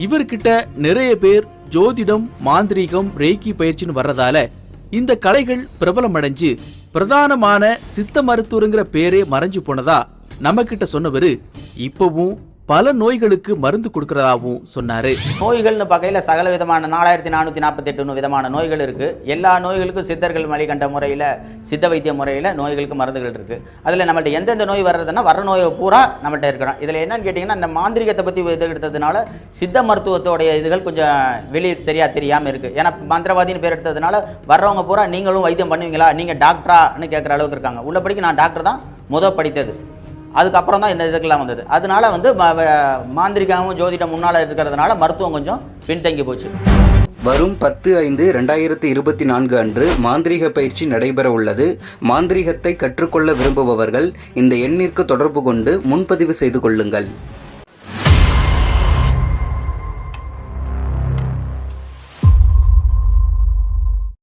இவர்கிட்ட நிறைய பேர் ஜோதிடம் மாந்திரீகம் ரேக்கி பயிற்சின்னு வர்றதால இந்த கலைகள் பிரபலமடைஞ்சு பிரதானமான சித்த மருத்துவருங்கிற பேரே மறைஞ்சு போனதா நம்ம கிட்ட சொன்னவரு இப்பவும் பல நோய்களுக்கு மருந்து கொடுக்கறதாகவும் சொன்னாரு. நோய்கள்னு பார்க்கையில் சகல விதமான நாலாயிரத்தி நானூற்றி நாற்பத்தெட்டு விதமான நோய்கள் இருக்குது எல்லா நோய்களுக்கும் சித்தர்கள் கண்ட முறையில் சித்த வைத்திய முறையில் நோய்களுக்கு மருந்துகள் இருக்குது அதில் நம்மள்ட்ட எந்தெந்த நோய் வர்றதுன்னா வர நோயை பூரா நம்மள்ட்ட இருக்கணும் இதில் என்னன்னு கேட்டிங்கன்னா இந்த மாந்திரிகத்தை பற்றி இது எடுத்ததுனால சித்த மருத்துவத்தோடைய இதுகள் கொஞ்சம் வெளியே சரியாக தெரியாமல் இருக்குது ஏன்னா மந்திரவாதின்னு பேர் எடுத்ததுனால வர்றவங்க பூரா நீங்களும் வைத்தியம் பண்ணுவீங்களா? நீங்கள் டாக்டரான்னு கேட்குற அளவுக்கு இருக்காங்க. உள்ளபடிக்கு நான் டாக்டர் தான் முத படித்தது. அதுக்கப்புறம் தான் இந்த இதுக்கெல்லாம் வந்தது. அதனால வந்து மாந்திரிகாவும் வ- ஜோதிடம் முன்னால் இருக்கிறதுனால மருத்துவம் கொஞ்சம் பின்தங்கி போச்சு. வரும் பத்து ஐந்து ரெண்டாயிரத்தி இருபத்தி நான்கு அன்று மாந்திரிக பயிற்சி நடைபெற உள்ளது. மாந்திரீகத்தை கற்றுக்கொள்ள விரும்புபவர்கள் இந்த எண்ணிற்கு தொடர்பு கொண்டு முன்பதிவு செய்து கொள்ளுங்கள்.